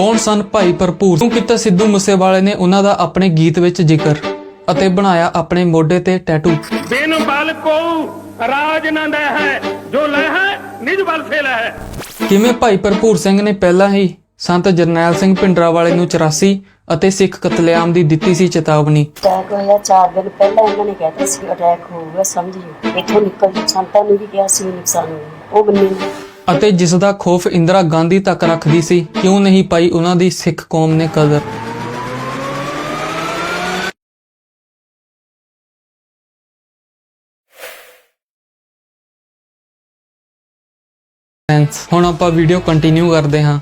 ਕੌਣ ਸਨ? ਭਾਈ ਭਰਪੂਰ। ਕਿਉਂ ਕੀਤਾ ਸਿੱਧੂ ਮੂਸੇਵਾਲੇ ਨੇ ਉਹਨਾਂ ਦਾ ਆਪਣੇ ਗੀਤ ਵਿੱਚ ਜ਼ਿਕਰ ਅਤੇ ਬਣਾਇਆ ਆਪਣੇ ਮੋਢੇ ਤੇ ਟੈਟੂ ਬਿਨ ਬਲ ਕੋ ਰਾਜ ਨੰਦ ਹੈ ਜੋ ਲੈ ਹੈ ਨਿਜ ਬਲ ਸੇ ਲੈ ਹੈ। ਕਿਵੇਂ ਭਾਈ ਭਰਪੂਰ ਸਿੰਘ ਨੇ ਪਹਿਲਾਂ ਹੀ ਸੰਤ ਜਰਨੈਲ ਸਿੰਘ ਭਿੰਡਰਾਵਾਲੇ ਨੂੰ 84 ਅਤੇ ਸਿੱਖ ਕਤਲੇਆਮ ਦੀ ਦਿੱਤੀ ਸੀ ਚੇਤਾਵਨੀ? ਅਟੈਕ ਹੋਇਆ 4 ਦਿਨ ਪਹਿਲਾਂ ਇਹਨਾਂ ਨੇ ਕਹਿਤਾ ਸੀ ਅਟੈਕ ਹੋਊਗਾ ਸਮਝਿਓ ਇੱਥੋਂ ਨਿਕਲ ਕੇ ਸੰਤਾਂ ਨੂੰ ਵੀ ਕਿਹਾ ਸੀ ਵੀ ਨੁਕਸਾਨ ਹੋਊਗਾ ਉਹ ਬੰਨੇ ਨੇ ਅਤੇ ਜਿਸ ਦਾ ਖੋਫ ਇੰਦਰਾ ਗਾਂਧੀ ਤੱਕ ਰੱਖਦੀ ਸੀ, ਕਿਉਂ ਨਹੀਂ ਪਾਈ ਉਹਨਾਂ ਦੀ ਸਿੱਖ ਕੌਮ ਨੇ ਕਦਰ? ਹੁਣ ਆਪਾਂ ਵੀਡੀਓ ਕੰਟੀਨਿਊ ਕਰਦੇ ਹਾਂ।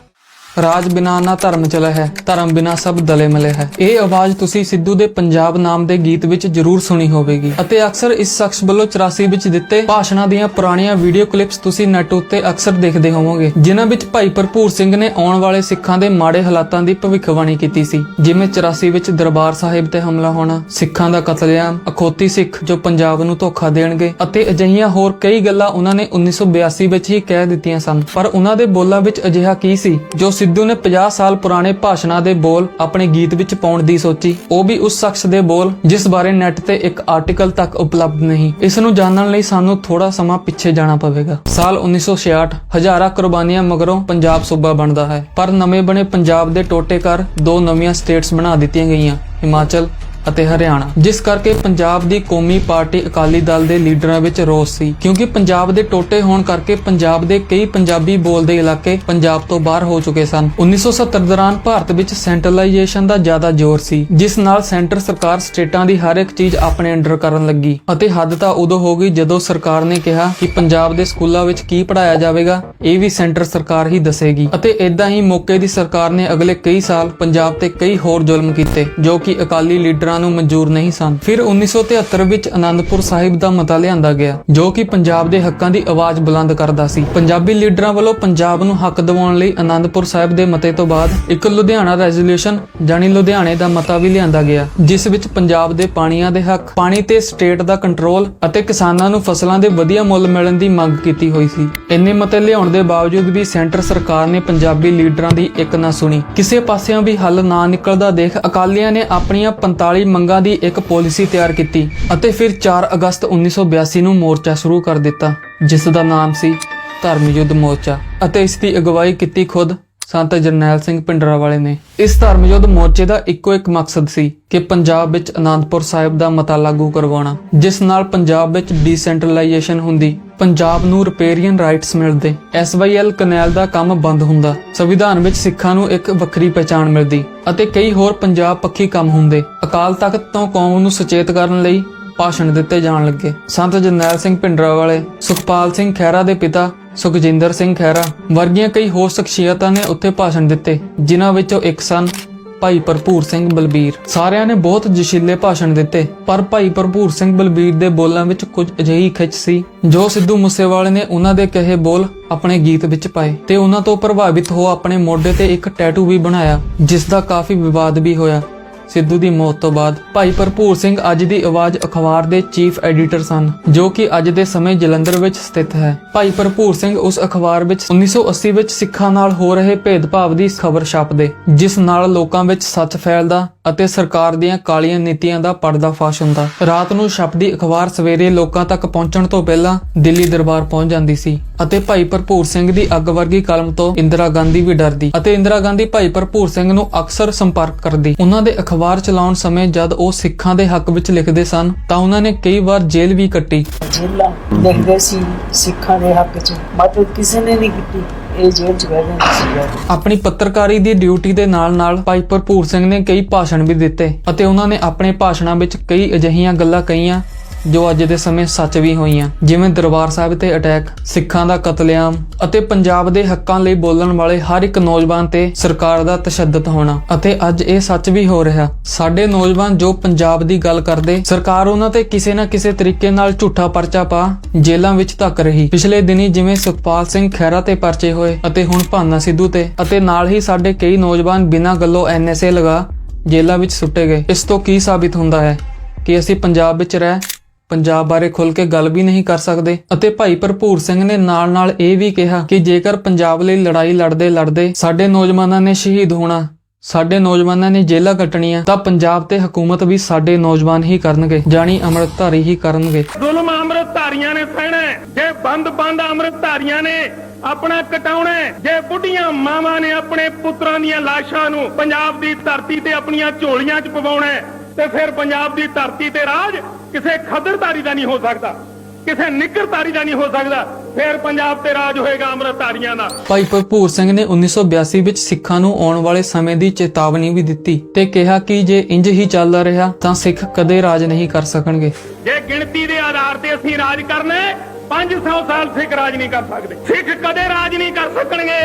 ਰਾਜ ਬਿਨਾ ਨਾ ਧਰਮ ਚਲੇ ਹੈ, ਧਰਮ ਬਿਨਾ ਸਭ ਦਲੇ ਮਲੇ ਹੈ। ਇਹ ਆਵਾਜ਼ ਤੁਸੀਂ ਸਿੱਧੂ ਦੇ ਪੰਜਾਬ ਨਾਮ ਦੇ ਗੀਤ ਵਿੱਚ ਜ਼ਰੂਰ ਸੁਣੀ ਹੋਵੇਗੀ। ਅਤੇ ਅਕਸਰ ਇਸ ਸ਼ਖਸ ਵੱਲੋਂ 84 ਵਿੱਚ ਦਿੱਤੇ ਭਾਸ਼ਣਾਂ ਦੀਆਂ ਪੁਰਾਣੀਆਂ ਵੀਡੀਓ ਕਲਿੱਪਸ ਤੁਸੀਂ ਨੈਟ ਉੱਤੇ ਅਕਸਰ ਦੇਖਦੇ ਹੋਵੋਗੇ। ਜਿਨ੍ਹਾਂ ਵਿੱਚ ਭਾਈ ਭਰਪੂਰ ਸਿੰਘ ਨੇ ਆਉਣ ਵਾਲੇ ਸਿੱਖਾਂ ਦੇ ਮਾੜੇ ਹਾਲਾਤਾਂ ਦੀ ਭਵਿੱਖਬਾਣੀ ਕੀਤੀ ਸੀ। ਜਿਵੇਂ 84 ਵਿੱਚ ਦਰਬਾਰ ਸਾਹਿਬ ਤੇ ਹਮਲਾ ਹੋਣਾ, ਸਿੱਖਾਂ ਦਾ ਕਤਲੇਆਮ, ਅਖੋਤੀ ਸਿੱਖ ਜੋ ਪੰਜਾਬ ਨੂੰ ਧੋਖਾ ਦੇਣਗੇ, ਅਤੇ ਅਜਿਹੀਆਂ ਹੋਰ ਕਈ ਗੱਲਾਂ ਉਹਨਾਂ ਨੇ 1982 ਵਿੱਚ ਹੀ ਕਹਿ ਦਿੱਤੀਆਂ ਸਨ। ਪਰ ਉਹਨਾਂ ਦੇ ਬੋਲਾਂ ਵਿੱਚ ਅਜਿਹਾ ਕੀ ਸੀ ਜੋ ਸਿੱਧੂ ਨੇ 50 ਸਾਲ ਪੁਰਾਣੇ ਭਾਸ਼ਣਾਂ ਦੇ ਬੋਲ ਆਪਣੇ ਗੀਤ ਵਿੱਚ ਪਾਉਣ ਦੀ ਸੋਚੀ। ਉਹ ਵੀ ਉਸ ਸ਼ਖਸ ਦੇ ਬੋਲ, ਜਿਸ ਬਾਰੇ ਨੈਟ ਤੇ ਇੱਕ ਆਰਟੀਕਲ ਤੱਕ ਉਪਲਬਧ ਨਹੀਂ। ਇਸ ਨੂੰ ਜਾਣਨ ਲਈ ਸਾਨੂੰ ਥੋੜਾ ਸਮਾਂ ਪਿੱਛੇ ਜਾਣਾ ਪਵੇਗਾ। ਸਾਲ 1966 ਹਜ਼ਾਰਾਂ ਕੁਰਬਾਨੀਆਂ ਮਗਰੋਂ ਪੰਜਾਬ ਸੂਬਾ ਬਣਦਾ ਹੈ। ਪਰ ਨਵੇਂ ਬਣੇ ਪੰਜਾਬ ਦੇ ਟੋਟੇ ਕਰ ਦੋ ਨਵੀਆਂ ਸਟੇਟਸ ਬਣਾ ਦਿੱਤੀਆਂ ਗਈਆਂ। ਹਿਮਾਚਲ ਅਤੇ ਹਰਿਆਣਾ। ਜਿਸ ਕਰਕੇ ਪੰਜਾਬ ਦੀ ਕੌਮੀ ਪਾਰਟੀ ਅਕਾਲੀ ਦਲ ਦੇ ਲੀਡਰਾਂ ਵਿੱਚ ਰੋਸ ਸੀ, ਕਿਉਂਕਿ ਪੰਜਾਬ ਦੇ ਟੋਟੇ ਹੋਣ ਕਰਕੇ ਪੰਜਾਬ ਦੇ ਕਈ ਪੰਜਾਬੀ ਬੋਲਦੇ ਇਲਾਕੇ ਪੰਜਾਬ ਤੋਂ ਬਾਹਰ ਹੋ ਚੁੱਕੇ ਸਨ। 1970 ਦੌਰਾਨ ਭਾਰਤ ਵਿੱਚ ਸੈਂਟਰਲਾਈਜੇਸ਼ਨ ਦਾ ਜ਼ਿਆਦਾ ਜ਼ੋਰ ਸੀ, ਜਿਸ ਨਾਲ ਸੈਂਟਰ ਸਰਕਾਰ ਸਟੇਟਾਂ ਦੀ ਹਰ ਇੱਕ ਚੀਜ਼ ਆਪਣੇ ਅੰਡਰ ਕਰਨ ਲੱਗੀ। ਅਤੇ ਹੱਦ ਤਾਂ ਉਦੋਂ ਹੋ ਗਈ ਜਦੋਂ ਸਰਕਾਰ ਨੇ ਕਿਹਾ ਕਿ ਪੰਜਾਬ ਦੇ ਸਕੂਲਾਂ ਵਿੱਚ ਕੀ ਪੜਾਇਆ ਜਾਵੇਗਾ, ਇਹ ਵੀ ਸੈਂਟਰ ਸਰਕਾਰ ਹੀ ਦੱਸੇਗੀ। ਅਤੇ ਇਦਾਂ ਹੀ ਮੌਕੇ ਦੀ ਸਰਕਾਰ ਨੇ ਅਗਲੇ ਕਈ ਸਾਲ ਪੰਜਾਬ ਤੇ ਕਈ ਹੋਰ ਜ਼ੁਲਮ ਕੀਤੇ, ਜੋ ਕਿ ਅਕਾਲੀ ਲੀਡਰ ਨੂੰ ਮਨਜ਼ੂਰ ਨਹੀਂ ਸਨ। ਫਿਰ 1973 ਵਿੱਚ ਆਨੰਦਪੁਰ ਸਾਹਿਬ ਦਾ ਮਤਾ ਲਿਆਂਦਾ ਗਿਆ, ਜੋ ਕਿ ਪੰਜਾਬ ਦੇ ਹੱਕਾਂ ਦੀ ਆਵਾਜ਼ ਬੁਲੰਦ ਕਰਦਾ ਸੀ। ਪੰਜਾਬੀ ਲੀਡਰਾਂ ਵੱਲੋਂ ਪੰਜਾਬ ਨੂੰ ਹੱਕ ਦਿਵਾਉਣ ਲਈ ਆਨੰਦਪੁਰ ਸਾਹਿਬ ਦੇ ਮਤੇ ਤੋਂ ਬਾਅਦ ਇੱਕ ਲੁਧਿਆਣਾ ਰੈਜ਼ੋਲੂਸ਼ਨ ਜਾਣੀ ਲੁਧਿਆਣੇ ਦਾ ਮਤਾ ਵੀ ਲਿਆਂਦਾ ਗਿਆ, ਜਿਸ ਵਿੱਚ ਪੰਜਾਬ ਦੇ ਪਾਣੀਆਂ ਦੇ ਹੱਕ, ਪਾਣੀ ਤੇ ਸਟੇਟ ਦਾ ਕੰਟਰੋਲ ਅਤੇ ਕਿਸਾਨਾਂ ਨੂੰ ਫਸਲਾਂ ਦੇ ਵਧੀਆ ਮੁੱਲ ਮਿਲਣ ਦੀ ਮੰਗ ਕੀਤੀ ਹੋਈ ਸੀ। ਇੰਨੇ ਮਤੇ ਲਿਆਉਣ ਦੇ ਬਾਵਜੂਦ ਵੀ ਸੈਂਟਰ ਸਰਕਾਰ ਨੇ ਪੰਜਾਬੀ ਲੀਡਰਾਂ ਦੀ ਇੱਕ ਨਾ ਸੁਣੀ। ਕਿਸੇ ਪਾਸਿਓਂ ਵੀ ਹੱਲ ਨਾ ਨਿਕਲਦਾ ਦੇਖ ਅਕਾਲੀਆਂ ਨੇ ਆਪਣੀਆਂ 45 ਮੰਗਾਂ ਦੀ ਇੱਕ ਪਾਲਿਸੀ ਤਿਆਰ ਕੀਤੀ ਅਤੇ ਫਿਰ 4 ਅਗਸਤ 1982 ਨੂੰ ਮੋਰਚਾ ਸ਼ੁਰੂ ਕਰ ਦਿੱਤਾ, ਜਿਸ ਦਾ ਨਾਮ ਸੀ ਧਰਮ ਯੁੱਧ ਮੋਰਚਾ ਅਤੇ ਇਸ ਦੀ ਅਗਵਾਈ ਕੀਤੀ ਖੁਦ ਸੰਤ ਜਰਨੈਲ ਸਿੰਘ ਭਿੰਡਰਾਵਾਲੇ ਨੇ ਇਸ ਧਰਮ ਯੁੱਧ ਮੋਰਚੇ ਦਾ ਇੱਕੋ ਇੱਕ ਮਕਸਦ ਸੀ ਕਿ ਪੰਜਾਬ ਵਿੱਚ ਆਨੰਦਪੁਰ ਸਾਹਿਬ ਦਾ ਮਤਾ ਲਾਗੂ ਕਰਵਾਉਣਾ, ਜਿਸ ਨਾਲ ਪੰਜਾਬ ਵਿੱਚ ਡੀਸੈਂਟਰਲਾਈਜੇਸ਼ਨ ਹੁੰਦੀ, ਪੰਜਾਬ ਨੂੰ ਰਿਪੇਰੀਅਨ ਰਾਈਟਸ ਮਿਲਦੇ। ਐਸਵਾਈਐਲ ਕਨੈਲ ਦਾ ਕੰਮ ਬੰਦ ਹੁੰਦਾ, ਸੰਵਿਧਾਨ ਵਿੱਚ ਸਿੱਖਾਂ ਨੂੰ ਇੱਕ ਵੱਖਰੀ ਪਛਾਣ ਮਿਲਦੀ ਅਤੇ ਕਈ ਹੋਰ ਪੰਜਾਬ ਪੱਖੀ ਕੰਮ ਹੁੰਦੇ। ਅਕਾਲ ਤਖਤ ਤੋਂ ਕੌਮ ਨੂੰ ਸੁਚੇਤ ਕਰਨ ਲਈ ਭਾਸ਼ਣ ਦਿੱਤੇ ਜਾਣ ਲੱਗੇ। ਸੰਤ ਜਰਨੈਲ ਸਿੰਘ ਭਿੰਡਰਾਵਾਲੇ, ਸੁਖਪਾਲ ਸਿੰਘ ਖਹਿਰਾ ਦੇ ਪਿਤਾ ਸੁਖਜਿੰਦਰ ਸਿੰਘ ਖਹਿਰਾ ਵਰਗੀਆਂ ਕਈ ਹੋਰ ਸ਼ਖਸੀਅਤਾਂ ਨੇ ਉੱਥੇ ਭਾਸ਼ਣ ਦਿੱਤੇ, ਜਿਨ੍ਹਾਂ ਵਿੱਚੋਂ ਇੱਕ ਸਨ ਭਾਈ ਭਰਪੂਰ ਸਿੰਘ ਬਲਬੀਰ। ਸਾਰਿਆਂ ਨੇ ਬਹੁਤ ਜਸ਼ੀਲੇ ਭਾਸ਼ਣ ਦਿੱਤੇ, ਪਰ ਭਾਈ ਭਰਪੂਰ ਸਿੰਘ ਬਲਬੀਰ ਦੇ ਬੋਲਾਂ ਵਿੱਚ ਕੁਝ ਅਜਿਹੀ ਖਿੱਚ ਸੀ, ਜੋ ਸਿੱਧੂ ਮੂਸੇਵਾਲੇ ਨੇ ਉਹਨਾਂ ਦੇ ਕਹੇ ਬੋਲ ਆਪਣੇ ਗੀਤ ਵਿੱਚ ਪਾਏ ਤੇ ਉਹਨਾਂ ਤੋਂ ਪ੍ਰਭਾਵਿਤ ਹੋ ਆਪਣੇ ਮੋਢੇ ਤੇ ਇੱਕ ਟੈਟੂ ਵੀ ਬਣਾਇਆ, ਜਿਸ ਦਾ ਕਾਫੀ ਵਿਵਾਦ ਵੀ ਹੋਇਆ। ਸਿੱਧੂ ਦੀ ਮੌਤ ਤੋਂ ਬਾਅਦ ਭਾਈ ਭਰਪੂਰ ਸਿੰਘ ਅੱਜ ਦੀ ਆਵਾਜ਼ ਅਖਬਾਰ ਦੇ ਚੀਫ ਐਡੀਟਰ ਸਨ, ਜੋ ਕਿ ਅੱਜ ਦੇ ਸਮੇਂ ਜਲੰਧਰ ਵਿੱਚ ਸਥਿਤ ਹੈ। ਭਾਈ ਭਰਪੂਰ ਸਿੰਘ ਉਸ ਅਖਬਾਰ ਵਿੱਚ 1980 ਵਿੱਚ ਸਿੱਖਾਂ ਨਾਲ ਹੋ ਰਹੇ ਭੇਦਭਾਵ ਦੀ ਖਬਰ ਛਾਪਦੇ, ਜਿਸ ਨਾਲ ਲੋਕਾਂ ਵਿੱਚ ਸੱਚ ਫੈਲਦਾ ਅਤੇ ਸਰਕਾਰ ਦੀਆਂ ਕਾਲੀਆਂ ਨੀਤੀਆਂ ਦਾ ਪਰਦਾਫਾਸ਼ ਹੁੰਦਾ। ਰਾਤ ਨੂੰ ਛਪਦੀ ਅਖਬਾਰ ਸਵੇਰੇ ਲੋਕਾਂ ਤੱਕ ਪਹੁੰਚਣ ਤੋਂ ਪਹਿਲਾਂ ਦਿੱਲੀ ਦਰਬਾਰ ਪਹੁੰਚ ਜਾਂਦੀ ਸੀ ਅਤੇ ਭਾਈ ਭਰਪੂਰ ਸਿੰਘ ਦੀ ਅੱਗ ਵਰਗੀ ਕਲਮ ਤੋਂ ਇੰਦਰਾ ਗਾਂਧੀ ਵੀ ਡਰਦੀ ਅਤੇ ਇੰਦਰਾ ਗਾਂਧੀ ਭਾਈ ਭਰਪੂਰ ਸਿੰਘ ਨੂੰ ਅਕਸਰ ਸੰਪਰਕ ਕਰਦੀ। ਉਹਨਾਂ ਦੇ ਅਖਬਾਰ ਚਲਾਉਣ ਸਮੇਂ ਜਦ ਉਹ ਸਿੱਖਾਂ ਦੇ ਹੱਕ ਵਿੱਚ ਲਿਖਦੇ ਸਨ ਤਾਂ ਉਹਨਾਂ ਨੇ ਕਈ ਵਾਰ ਜੇਲ੍ਹ ਵੀ ਕੱਟੀ। ਜੇਲਾ ਲਿਖਦੇ ਸੀ ਸਿੱਖਾਂ ਦੇ ਹੱਕ 'ਚ। ਮਦਦ ਕਿਸੇ ਨੇ ਨਹੀਂ ਕੀਤੀ ਇਹ ਜੇਲ੍ਹ 'ਚ ਬਹਿ ਜਾਂਦੇ ਸੀ। ਯਾਰ ਆਪਣੀ ਪੱਤਰਕਾਰੀ ਦੀ ਡਿਊਟੀ ਦੇ ਨਾਲ-ਨਾਲ ਭਾਈ ਭਰਪੂਰ ਸਿੰਘ ਨੇ ਕਈ ਭਾਸ਼ਣ ਵੀ ਦਿੱਤੇ ਅਤੇ ਉਹਨਾਂ ਨੇ ਆਪਣੇ ਭਾਸ਼ਣਾਂ ਵਿੱਚ ਕਈ ਅਜਿਹੀਆਂ ਗੱਲਾਂ ਕਹੀਆਂ। ਜੋ ਅੱਜ ਦੇ ਸਮੇਂ ਸੱਚ ਵੀ ਹੋਈਆਂ। ਜਿਵੇਂ ਦਰਬਾਰ ਸਾਹਿਬ ਤੇ ਅਟੈਕ, ਸਿੱਖਾਂ ਦਾ ਕਤਲੇਆਮ ਅਤੇ ਪੰਜਾਬ ਦੇ ਹੱਕਾਂ ਲਈ ਬੋਲਣ ਵਾਲੇ ਹਰ ਇੱਕ ਨੌਜਵਾਨ ਤੇ ਸਰਕਾਰ ਦਾ ਤਸ਼ੱਦਦ ਹੋਣਾ। ਅਤੇ ਅੱਜ ਇਹ ਸੱਚ ਵੀ ਹੋ ਰਿਹਾ, ਸਾਡੇ ਨੌਜਵਾਨ ਜੋ ਪੰਜਾਬ ਦੀ ਗੱਲ ਕਰਦੇ, ਸਰਕਾਰ ਉਹਨਾਂ ਤੇ ਕਿਸੇ ਨਾ ਕਿਸੇ ਤਰੀਕੇ ਨਾਲ ਝੂਠਾ ਪਰਚਾ ਪਾ ਜੇਲ੍ਹਾਂ ਵਿੱਚ ਧੱਕ ਰਹੀ। ਪਿਛਲੇ ਦਿਨੀ ਜਿਵੇਂ ਸੁਖਪਾਲ ਸਿੰਘ ਖਹਿਰਾ ਤੇ ਪਰਚੇ ਹੋਏ ਅਤੇ ਹੁਣ ਭਾਨਾ ਸਿੱਧੂ ਤੇ, ਅਤੇ ਨਾਲ ਹੀ ਸਾਡੇ ਕਈ ਨੌਜਵਾਨ ਬਿਨਾਂ ਗੱਲੋਂ ਐਨਐਸਏ ਲਗਾ ਜੇਲ੍ਹਾਂ ਵਿੱਚ ਸੁੱਟੇ ਗਏ। ਇਸ ਤੋਂ ਕੀ ਸਾਬਿਤ ਹੁੰਦਾ ਹੈ ਕਿ ਅਸੀਂ ਪੰਜਾਬ ਵਿੱਚ ਰਹਿ ਪੰਜਾਬ ਬਾਰੇ ਖੁੱਲ ਕੇ ਗੱਲ ਵੀ ਨਹੀਂ ਕਰ ਸਕਦੇ। ਅਤੇ ਭਾਈ ਭਰਪੂਰ ਸਿੰਘ ਨੇ ਨਾਲ-ਨਾਲ ਇਹ ਵੀ ਕਿਹਾ ਕਿ ਜੇਕਰ ਪੰਜਾਬ ਲਈ ਲੜਾਈ ਲੜਦੇ ਲੜਦੇ ਸਾਡੇ ਨੌਜਵਾਨਾਂ ਨੇ ਸ਼ਹੀਦ ਹੋਣਾ, ਸਾਡੇ ਨੌਜਵਾਨਾਂ ਨੇ ਜੇਲ੍ਹਾਂ ਕੱਟਣੀਆਂ, ਤਾਂ ਪੰਜਾਬ ਤੇ ਹਕੂਮਤ ਵੀ ਸਾਡੇ ਨੌਜਵਾਨ ਹੀ ਕਰਨਗੇ, ਜਾਣੀ ਅੰਮ੍ਰਿਤਧਾਰੀ ਹੀ ਕਰਨਗੇ। ਜ਼ੁਲਮ ਅੰਮ੍ਰਿਤਧਾਰੀਆਂ ਨੇ ਸਹਿਣਾ ਜੇ ਬੰਦ ਬੰਦ ਅੰਮ੍ਰਿਤਧਾਰੀਆਂ ਨੇ ਆਪਣਾ ਕਟਾਉਣਾ ਜੇ ਬੁੱਢੀਆਂ ਮਾਵਾਂ ਨੇ ਆਪਣੇ ਪੁੱਤਰਾਂ ਦੀਆਂ ਲਾਸ਼ਾਂ ਨੂੰ ਪੰਜਾਬ ਦੀ ਧਰਤੀ ਤੇ ਆਪਣੀਆਂ ਝੋਲੀਆਂ 'ਚ ਪਵਾਉਣਾ ਤੇ ਫਿਰ ਪੰਜਾਬ ਦੀ ਧਰਤੀ ਤੇ ਰਾਜ ਕਿਸੇ ਖਦਰਧਾਰੀ ਦਾ ਨਹੀਂ ਹੋ ਸਕਦਾ ਕਿਸੇ ਨਿੱਕਰਧਾਰੀ ਦਾ ਨਹੀਂ ਹੋ ਸਕਦਾ ਫਿਰ ਪੰਜਾਬ ਤੇ ਰਾਜ ਹੋਏਗਾ ਅੰਮ੍ਰਿਤਧਾਰੀਆਂ ਦਾ। ਭਾਈ ਭਰਪੂਰ ਸਿੰਘ ਨੇ 1982 ਵਿੱਚ ਸਿੱਖਾਂ ਨੂੰ ਆਉਣ ਵਾਲੇ ਸਮੇਂ ਦੀ ਚੇਤਾਵਨੀ ਵੀ ਦਿੱਤੀ ਤੇ ਕਿਹਾ ਕਿ ਜੇ ਇੰਜ ਹੀ ਚੱਲਦਾ ਰਿਹਾ ਤਾਂ ਸਿੱਖ ਕਦੇ ਰਾਜ ਨਹੀਂ ਕਰ ਸਕਣਗੇ। ਜੇ ਗਿਣਤੀ ਦੇ ਆਧਾਰ ਤੇ ਅਸੀਂ ਰਾਜ ਕਰਨਾ ਹੈ, 500 ਸਾਲ ਸਿੱਖ ਰਾਜ ਨਹੀਂ ਕਰ ਸਕਦੇ। ਸਿੱਖ ਕਦੇ ਰਾਜ ਨਹੀਂ ਕਰ ਸਕਣਗੇ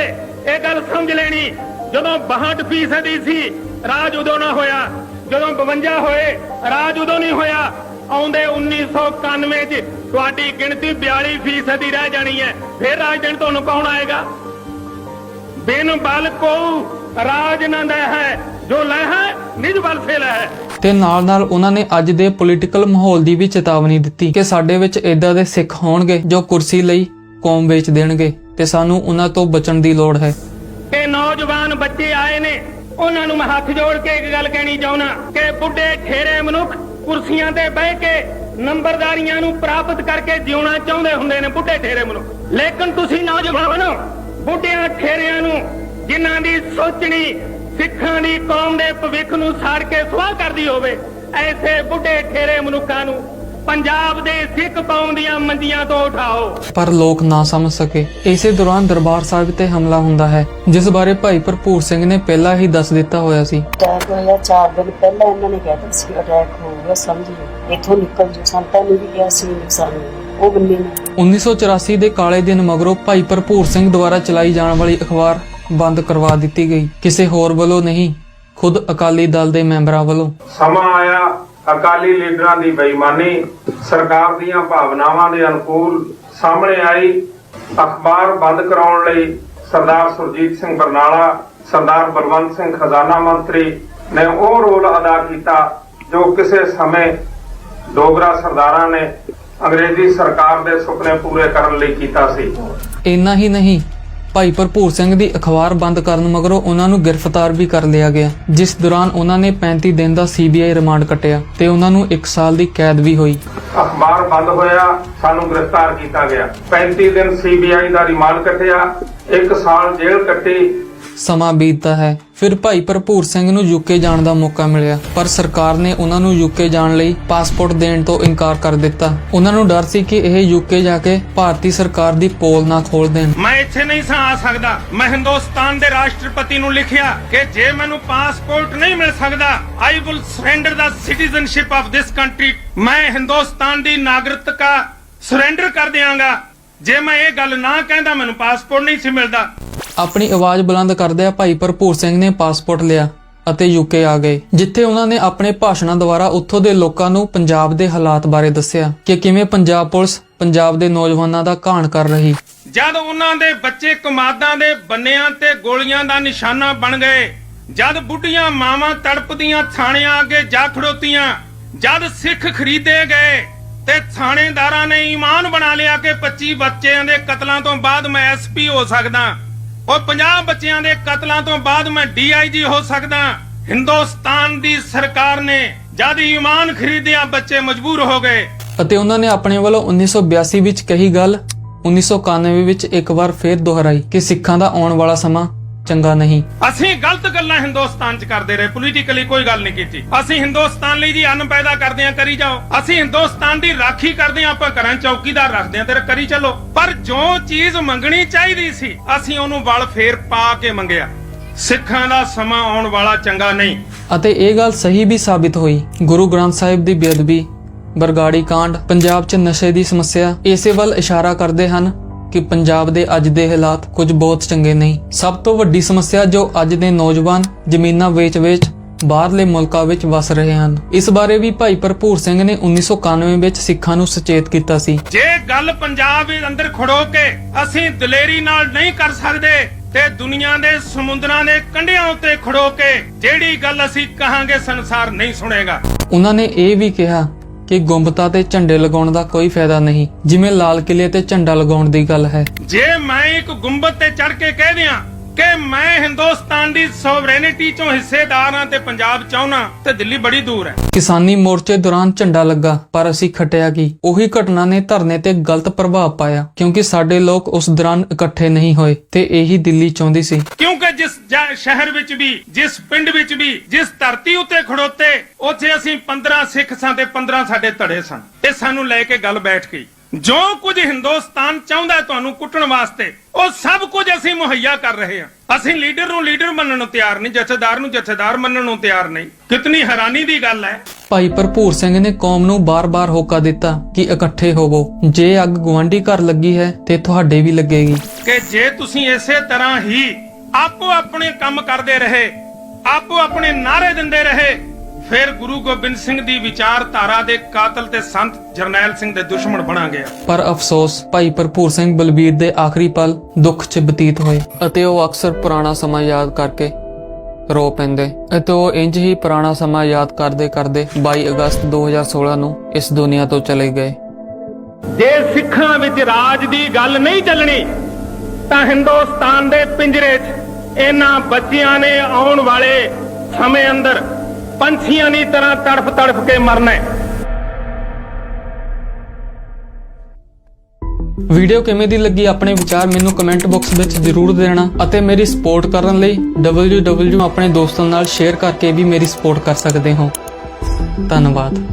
ਇਹ ਗੱਲ ਸਮਝ ਲੈਣੀ। ਜਦੋਂ 62 ਫੀਸਦੀ ਸੀ ਰਾਜ ਉਦੋਂ ਨਾ ਹੋਇਆ। ਜਦੋਂ 52 ਹੋਏ ਰਾਜ ਉਦੋਂ ਨਹੀਂ ਹੋਇਆ। ਆਉਂਦੇ 1991 ਚ ਤੁਹਾਡੀ ਗਿਣਤੀ 42 ਫੀਸਦੀ ਰਹਿ ਜਾਣੀ ਹੈ। ਫਿਰ ਰਾਜ ਦੇਣ ਤੁਹਾਨੂੰ ਕੌਣ ਆਏਗਾ? ਬਿਨ ਬਲ ਕੋ ਰਾਜ ਨੰਦ ਹੈ ਜੋ ਲੈ ਹੈ ਨਿਜ ਬਲ ਸੇ ਲੈ ਹੈ ਤੇ ਨਾਲ-ਨਾਲ ਉਹਨਾਂ ਨੇ ਅੱਜ ਦੇ ਪੋਲੀਟੀਕਲ ਮਾਹੌਲ ਦੀ ਵੀ ਚੇਤਾਵਨੀ ਦਿੱਤੀ ਕਿ ਸਾਡੇ ਵਿੱਚ ਇਦਾਂ ਦੇ ਸਿੱਖ ਹੋਣਗੇ ਜੋ ਕੁਰਸੀ ਲਈ ਕੌਮ ਵੇਚ ਦੇਣਗੇ ਤੇ ਸਾਨੂੰ ਉਹਨਾਂ ਤੋਂ ਬਚਣ ਦੀ ਲੋੜ ਹੈ। ਕਿ ਨੌਜਵਾਨ ਬੱਚੇ ਆਏ ਨੇ। ਉਹਨਾਂ ਨੂੰ ਮੈਂ ਹੱਥ ਜੋੜ ਕੇ ਇੱਕ ਗੱਲ ਕਹਿਣੀ ਚਾਹੁੰਦਾ ਕਿ ਬੁੱਢੇ ਠੇਰੇ ਮਨੁੱਖ ਕੁਰਸੀਆਂ ਤੇ ਬਹਿ ਕੇ ਨੰਬਰਦਾਰੀਆਂ ਨੂੰ ਪ੍ਰਾਪਤ ਕਰਕੇ ਜਿਉਣਾ ਚਾਹੁੰਦੇ ਹੁੰਦੇ ਨੇ ਬੁੱਢੇ ਠੇਰੇ ਮਨੁੱਖ। ਲੇਕਿਨ ਤੁਸੀਂ ਨੌਜਵਾਨੋ ਬੁੱਢਿਆਂ ਠੇਰਿਆਂ ਨੂੰ ਜਿਨ੍ਹਾਂ ਦੀ ਸੋਚਣੀ, ਸਿੱਖਾਂ ਦੀ ਕੌਮ ਦੇ ਭਵਿੱਖ ਨੂੰ ਸਾੜ ਕੇ ਸੁਆਹ ਕਰਦੀ ਹੋਵੇ, ਐਸੇ ਬੁੱਢੇ ਠੇਰੇ ਮਨੁੱਖਾਂ ਨੂੰ ਪੰਜਾਬ ਦੇ ਸਿੱਖ ਕੌਮ ਦੀਆਂ ਮੰਜੀਆਂ ਤੋਂ ਉਠਾਓ। ਪਰ ਲੋਕ ਨਾ ਸਮਝ ਸਕੇ। ਇਸੇ ਦੌਰਾਨ ਦਰਬਾਰ ਸਾਹਿਬ ਤੇ ਹਮਲਾ ਹੁੰਦਾ ਹੈ ਜਿਸ ਬਾਰੇ ਭਾਈ ਭਰਪੂਰ ਸਿੰਘ ਨੇ ਪਹਿਲਾਂ ਹੀ ਦੱਸ ਦਿੱਤਾ ਹੋਇਆ ਸੀ। ਅਟੈਕ ਹੋਇਆ 4 ਦਿਨ ਪਹਿਲਾਂ ਇਹਨਾਂ ਨੇ ਕਹਿ ਦਿੱਤਾ ਸੀ ਅਟੈਕ ਹੋ ਗਿਆ ਸਮਝੀ ਇੱਥੋਂ ਨਿਕਲ ਜੋ ਸੰਤਾਂ ਨੂੰ ਵੀ ਕਿਹਾ ਸੀ ਨੁਕਸਾਨ। ਉਹ ਬੰਦੇ ਨੇ 1984 ਦੇ ਕਾਲੇ ਦਿਨ ਮਗਰੋਂ ਭਾਈ ਭਰਪੂਰ ਸਿੰਘ ਦੁਆਰਾ ਚਲਾਈ ਜਾਣ ਵਾਲੀ ਅਖਬਾਰ ਬੰਦ ਕਰਵਾ ਦਿੱਤੀ ਗਈ। ਕਿਸੇ ਹੋਰ ਵੱਲੋਂ ਨਹੀਂ ਖੁਦ ਅਕਾਲੀ ਦਲ ਦੇ ਮੈਂਬਰਾਂ ਵੱਲੋਂ। ਸਮਾਂ ਆਇਆ ਅਕਾਲੀ ਲੀਡਰਾਂ ਦੀ ਬੇਈਮਾਨੀ, ਸਰਕਾਰ ਦੀਆਂ ਭਾਵਨਾਵਾਂ ਦੇ ਅਨੁਕੂਲ ਸਾਹਮਣੇ ਆਈ। ਅਖਬਾਰ ਬੰਦ ਕਰਾਉਣ ਲਈ ਸਰਦਾਰ ਸੁਰਜੀਤ ਸਿੰਘ ਬਰਨਾਲਾ, ਸਰਦਾਰ ਬਲਵੰਤ ਸਿੰਘ ਖਜ਼ਾਨਾ ਮੰਤਰੀ ਨੇ ਉਹ ਰੋਲ ਅਦਾ ਕੀਤਾ ਜੋ ਕਿਸੇ ਸਮੇਂ ਡੋਗਰਾ ਸਰਦਾਰਾਂ ਨੇ ਅੰਗਰੇਜ਼ੀ ਸਰਕਾਰ ਦੇ ਸੁਪਨੇ ਪੂਰੇ ਕਰਨ ਲਈ ਕੀਤਾ ਸੀ। ਇੰਨਾ ਹੀ ਨਹੀਂ ਭਾਈ ਭਰਪੂਰ ਸਿੰਘ ਦੀ ਅਖਬਾਰ ਬੰਦ ਕਰਨ ਮਗਰੋਂ ਉਹਨਾਂ ਨੂੰ ਗ੍ਰਿਫਤਾਰ ਵੀ ਕਰ ਲਿਆ ਗਿਆ। ਜਿਸ ਦੌਰਾਨ ਉਹਨਾਂ ਨੇ 35 ਦਿਨ ਦਾ ਸੀਬੀਆਈ ਰਿਮਾਂਡ ਕੱਟਿਆ ਤੇ ਉਹਨਾਂ ਨੂੰ 1 ਸਾਲ ਦੀ ਕੈਦ ਵੀ ਹੋਈ। ਅਖਬਾਰ ਬੰਦ ਹੋਇਆ ਸਾਨੂੰ ਗ੍ਰਿਫਤਾਰ ਕੀਤਾ ਗਿਆ। 35 ਦਿਨ ਸੀਬੀਆਈ ਦਾ ਰਿਮਾਂਡ ਕੱਟਿਆ 1 ਸਾਲ ਜੇਲ੍ਹ ਕੱਟੀ। ਸਮਾਂ ਬੀਤਦਾ ਹੈ। ਫਿਰ ਭਾਈ ਭਰਪੂਰ ਸਿੰਘ ਨੂੰ ਯੂਕੇ ਜਾਣ ਦਾ ਮੌਕਾ ਮਿਲਿਆ। ਪਰ ਸਰਕਾਰ ਨੇ ਉਹਨਾਂ ਨੂੰ ਯੂਕੇ ਜਾਣ ਲਈ ਪਾਸਪੋਰਟ ਦੇਣ ਤੋਂ ਇਨਕਾਰ ਕਰ ਦਿੱਤਾ। ਉਹਨਾਂ ਨੂੰ ਡਰ ਸੀ ਕਿ ਇਹ ਯੂਕੇ ਜਾ ਕੇ ਭਾਰਤੀ ਸਰਕਾਰ ਦੀ ਪੋਲ ਨਾ ਖੋਲ ਦੇਣ। ਮੈਂ ਇੱਥੇ ਨਹੀਂ ਸਾਂ ਆ ਸਕਦਾ। ਮੈਂ ਹਿੰਦੁਸਤਾਨ ਦੇ ਰਾਸ਼ਟਰਪਤੀ ਨੂੰ ਲਿਖਿਆ ਕਿ ਜੇ ਮੈਨੂੰ ਪਾਸਪੋਰਟ ਨਹੀਂ ਮਿਲ ਸਕਦਾ I will surrender the citizenship of this country ਮੈਂ ਹਿੰਦੁਸਤਾਨ ਦੀ ਨਾਗਰਿਕਤਾ ਸਰੈਂਡਰ ਕਰ ਦਿਆਂਗਾ। ਜੇ ਮੈਂ ਇਹ ਗੱਲ ਨਾ ਕਹਿੰਦਾ, ਮੈਨੂੰ ਪਾਸਪੋਰਟ ਨਹੀਂ ਸੀ ਮਿਲਦਾ। ਆਪਣੀ ਆਵਾਜ਼ ਬੁਲੰਦ ਕਰਦਿਆਂ ਭਾਈ ਭਰਪੂਰ ਸਿੰਘ ਨੇ ਪਾਸਪੋਰਟ ਲਿਆ ਅਤੇ ਯੂਕੇ ਆ ਗਏ, ਜਿੱਥੇ ਉਹਨਾਂ ਨੇ ਆਪਣੇ ਭਾਸ਼ਣਾਂ ਦੁਆਰਾ ਉੱਥੋਂ ਦੇ ਲੋਕਾਂ ਨੂੰ ਪੰਜਾਬ ਦੇ ਹਾਲਾਤ ਬਾਰੇ ਦੱਸਿਆ ਕਿ ਕਿਵੇਂ ਪੰਜਾਬ ਪੁਲਿਸ ਪੰਜਾਬ ਦੇ ਨੌਜਵਾਨਾਂ ਦਾ ਘਾਣ ਕਰ ਰਹੀ। ਜਦ ਉਹਨਾਂ ਦੇ ਬੱਚੇ ਕਮਾਦਾਂ ਦੇ ਬੰਨਿਆਂ ਤੇ ਗੋਲੀਆਂ ਦਾ ਨਿਸ਼ਾਨਾ ਬਣ ਗਏ, ਜਦ ਬੁੱਢੀਆਂ ਮਾਵਾਂ ਤੜਪਦੀਆਂ ਥਾਣਿਆਂ ਅੱਗੇ ਜਾ ਖੜੋਤੀਆਂ, ਜਦ ਸਿੱਖ ਖਰੀਦੇ ਗਏ ਤੇ ਥਾਣੇਦਾਰਾਂ ਨੇ ਈਮਾਨ ਬਣਾ ਲਿਆ ਕਿ 25 ਬੱਚਿਆਂ ਦੇ ਕਤਲਾਂ ਤੋਂ ਬਾਅਦ ਮੈਂ ਐਸਪੀ ਹੋ ਸਕਦਾ। ਉਹ 50 ਬੱਚਿਆਂ ਦੇ ਕਤਲਾਂ ਤੋਂ ਬਾਅਦ ਮੈਂ ਡੀਆਈਜੀ ਹੋ ਸਕਦਾ। ਹਿੰਦੁਸਤਾਨ ਦੀ ਸਰਕਾਰ ਨੇ ਜਦ ਇਮਾਨ ਖਰੀਦਿਆ, ਬੱਚੇ ਮਜਬੂਰ ਹੋ ਗਏ। ਅਤੇ ਉਹਨਾਂ ਨੇ ਆਪਣੇ ਵੱਲੋਂ 1982 ਵਿੱਚ ਕਹੀ ਗੱਲ 1991 ਵਿੱਚ ਇੱਕ ਵਾਰ ਫੇਰ ਦੁਹਰਾਈ ਕਿ ਸਿੱਖਾਂ ਦਾ ਆਉਣ ਵਾਲਾ ਸਮਾਂ ਚੰਗਾ ਨਹੀਂ। ਅਸੀਂ ਗਲਤ ਗੱਲਾਂ ਹਿੰਦੁਸਤਾਨ 'ਚ ਕਰਦੇ ਰਹੇ। ਪੋਲੀਟੀਕਲੀ ਕੋਈ ਗੱਲ ਨਹੀਂ ਕੀਤੀ। ਅਸੀਂ ਹਿੰਦੁਸਤਾਨ ਲਈ ਜੀ ਅੰਨ ਪੈਦਾ ਕਰਦੇ ਆ ਕਰੀ ਜਾਓ। ਅਸੀਂ ਹਿੰਦੁਸਤਾਨ ਦੀ ਰਾਖੀ ਕਰਦੇ ਆ ਆਪਾਂ ਘਰਾਂ ਚੌਕੀਦਾਰ ਰੱਖਦੇ ਆ ਤੇ ਕਰੀ ਚੱਲੋ। ਪਰ ਜੋ ਚੀਜ਼ ਮੰਗਣੀ ਚਾਹੀਦੀ ਸੀ ਅਸੀਂ ਉਹਨੂੰ ਵਲ ਫੇਰ ਪਾ ਕੇ ਮੰਗਿਆ। ਸਿੱਖਾਂ ਦਾ ਸਮਾਂ ਆਉਣ ਵਾਲਾ ਚੰਗਾ ਨਹੀਂ। ਅਤੇ ਇਹ ਗੱਲ ਸਹੀ ਵੀ ਸਾਬਿਤ ਹੋਈ। ਗੁਰੂ ਗ੍ਰੰਥ ਸਾਹਿਬ ਦੀ ਬੇਅਦਬੀ ਬਰਗਾੜੀ ਕਾਂਡ ਪੰਜਾਬ 'ਚ ਨਸ਼ੇ ਦੀ ਸਮੱਸਿਆ ਇਸੇ ਵੱਲ ਇਸ਼ਾਰਾ ਕਰਦੇ ਹਨ। ਕਿ ਪੰਜਾਬ ਦੇ ਅੱਜ ਦੇ ਹਾਲਾਤ ਕੁਝ ਬਹੁਤ ਚੰਗੇ ਨਹੀਂ। ਸਭ ਤੋਂ ਵੱਡੀ ਸਮੱਸਿਆ ਜੋ ਅੱਜ ਦੇ ਨੌਜਵਾਨ ਜ਼ਮੀਨਾਂ ਵੇਚ-ਵੇਚ ਬਾਹਰਲੇ ਮੁਲਕਾਂ ਵਿੱਚ ਵਸ ਰਹੇ ਹਨ। ਇਸ ਬਾਰੇ ਵੀ ਭਾਈ ਭਰਪੂਰ ਸਿੰਘ ਨੇ 1991 ਵਿੱਚ ਸਿੱਖਾਂ ਨੂੰ ਸੁਚੇਤ ਕੀਤਾ ਸੀ। ਜੇ ਗੱਲ ਪੰਜਾਬ ਦੇ ਅੰਦਰ ਖੜੋ ਕੇ ਅਸੀਂ ਦਲੇਰੀ ਨਾਲ ਨਹੀਂ ਕਰ ਸਕਦੇ ਤੇ ਦੁਨੀਆ ਦੇ ਸਮੁੰਦਰਾਂ ਦੇ ਕੰਢਿਆਂ ਉੱਤੇ ਖੜੋ ਕੇ ਜਿਹੜੀ ਗੱਲ ਅਸੀਂ ਕਹਾਂਗੇ ਸੰਸਾਰ ਨਹੀਂ ਸੁਣੇਗਾ। ਉਹਨਾਂ ਨੇ ਇਹ ਵੀ ਕਿਹਾ ਕਿ ਗੁੰਬਤਾ ਤੇ ਝੰਡੇ ਲਗਾਉਣ ਦਾ ਕੋਈ ਫਾਇਦਾ ਨਹੀਂ। ਜਿਵੇਂ ਲਾਲ ਕਿਲੇ ਤੇ ਝੰਡਾ ਲਗਾਉਣ ਦੀ ਗੱਲ ਹੈ। ਜੇ ਮੈਂ ਇੱਕ ਗੁੰਬਦ ਤੇ ਚੜ ਕੇ ਕਹਿ ਦਿਆਂ ਕਿ ਮੈਂ ਹਿੰਦੁਸਤਾਨ ਦੀ ਸੋਵਰੇਨਿਟੀ ਚੋਂ ਹਿੱਸੇਦਾਰ ਹਾਂ ਤੇ ਪੰਜਾਬ ਚਾਹੁੰਨਾ ਤੇ ਦਿੱਲੀ ਬੜੀ ਦੂਰ ਹੈ। ਕਿਸਾਨੀ ਮੋਰਚੇ ਦੌਰਾਨ ਝੰਡਾ ਲੱਗਾ ਪਰ ਅਸੀਂ ਖਟਿਆ ਕੀ? ਉਹੀ ਘਟਨਾ ਨੇ ਧਰਨੇ ਤੇ ਗਲਤ ਪ੍ਰਭਾਵ ਪਾਇਆ ਕਿਉਂਕਿ ਸਾਡੇ ਲੋਕ ਉਸ ਦੌਰਾਨ ਇਕੱਠੇ ਨਹੀਂ ਹੋਏ ਤੇ ਇਹੀ ਦਿੱਲੀ ਚਾਹੁੰਦੀ ਸੀ। ਕਿਉਂਕਿ ਜਿਸ ਸ਼ਹਿਰ ਵਿੱਚ ਵੀ ਜਿਸ ਪਿੰਡ ਵਿੱਚ ਵੀ ਜਿਸ ਧਰਤੀ ਉੱਤੇ ਖੜੋਤੇ ਉੱਥੇ ਅਸੀਂ 15 ਸਿੱਖ ਸਾਂ ਤੇ 15 ਸਾਡੇ ਧੜੇ ਸਨ ਇਹ ਸਾਨੂੰ ਲੈ ਕੇ ਗੱਲ ਬੈਠ ਗਈ। ਜੋ ਕੁਝ ਹਿੰਦੁਸਤਾਨ ਚਾਹੁੰਦਾ ਤੁਹਾਨੂੰ ਕੁੱਟਣ ਵਾਸਤੇ ਉਹ ਸਭ ਕੁਝ ਅਸੀਂ ਮੁਹੱਈਆ ਕਰ ਰਹੇ ਹਾਂ। ਅਸੀਂ ਲੀਡਰ ਨੂੰ ਲੀਡਰ ਮੰਨਣ ਨੂੰ ਤਿਆਰ ਨਹੀਂ ਜਥੇਦਾਰ ਨੂੰ ਜਥੇਦਾਰ ਮੰਨਣ ਨੂੰ ਤਿਆਰ ਨਹੀਂ। ਕਿਤਨੀ ਹੈਰਾਨੀ ਦੀ ਗੱਲ ਹੈ। ਭਾਈ ਭਰਪੂਰ ਸਿੰਘ ਨੇ ਕੌਮ ਨੂੰ ਬਾਰ-ਬਾਰ ਹੋਕਾ ਦਿੱਤਾ ਕਿ ਇਕੱਠੇ ਹੋਵੋ। ਜੇ ਅੱਗ ਗੁਆਂਢੀ ਘਰ ਲੱਗੀ ਹੈ ਤੇ ਤੁਹਾਡੇ ਵੀ ਲੱਗੇਗੀ। ਕਿ ਜੇ ਤੁਸੀਂ ਇਸੇ ਤਰ੍ਹਾਂ ਹੀ ਆਪੋ ਆਪਣੇ ਕੰਮ ਕਰਦੇ ਰਹੇ ਆਪੋ ਆਪਣੇ ਨਾਰੇ ਦਿੰਦੇ ਰਹੇ ਫਿਰ ਗੁਰੂ ਗੋਬਿੰਦ ਸਿੰਘ ਦੀ ਵਿਚਾਰਧਾਰਾ ਦੇ ਕਾਤਲ ਤੇ ਸੰਤ ਜਰਨੈਲ ਸਿੰਘ ਦੇ ਦੁਸ਼ਮਣ ਬਣਾਂਗੇ ਪਰ ਅਫਸੋਸ ਭਾਈ ਭਰਪੂਰ ਸਿੰਘ ਬਲਬੀਰ ਦੇ ਆਖਰੀ ਪਲ ਦੁੱਖ 'ਚ ਬਤੀਤ ਹੋਏ ਅਤੇ ਉਹ ਅਕਸਰ ਪੁਰਾਣਾ ਸਮਾਂ ਯਾਦ ਕਰਕੇ ਰੋ ਪੈਂਦੇ ਅਤੇ ਉਹ ਇੰਜ ਹੀ ਪੁਰਾਣਾ ਸਮਾਂ ਯਾਦ ਕਰਦੇ ਕਰਦੇ 22 ਅਗਸਤ 2016 ਨੂੰ ਇਸ ਦੁਨੀਆ ਤੋਂ ਚਲੇ ਗਏ। ਜੇ ਸਿੱਖਾਂ ਵਿੱਚ ਰਾਜ ਦੀ ਗੱਲ ਨਹੀਂ ਚੱਲਣੀ ਤਾਂ ਹਿੰਦੁਸਤਾਨ ਦੇ ਪਿੰਜਰੇ 'ਚ ਇਹਨਾਂ ਬੱਚਿਆਂ ਨੇ ਆਉਣ ਵਾਲੇ ਸਮੇਂ ਅੰਦਰ ਪੰਛੀਆਂ ਦੀ ਤਰ੍ਹਾਂ ਤੜਫ ਤੜਫ ਕੇ ਮਰਨਾ ਵੀਡੀਓ ਕਿਵੇਂ ਦੀ ਲੱਗੀ ਆਪਣੇ ਵਿਚਾਰ ਮੈਨੂੰ ਕਮੈਂਟ ਬਾਕਸ ਵਿੱਚ ਜ਼ਰੂਰ ਦੇਣਾ ਅਤੇ ਮੇਰੀ ਸਪੋਰਟ ਕਰਨ ਲਈ www ਆਪਣੇ ਦੋਸਤਾਂ ਨਾਲ ਸ਼ੇਅਰ ਕਰਕੇ ਵੀ ਮੇਰੀ ਸਪੋਰਟ ਕਰ ਸਕਦੇ ਹੋ। ਧੰਨਵਾਦ।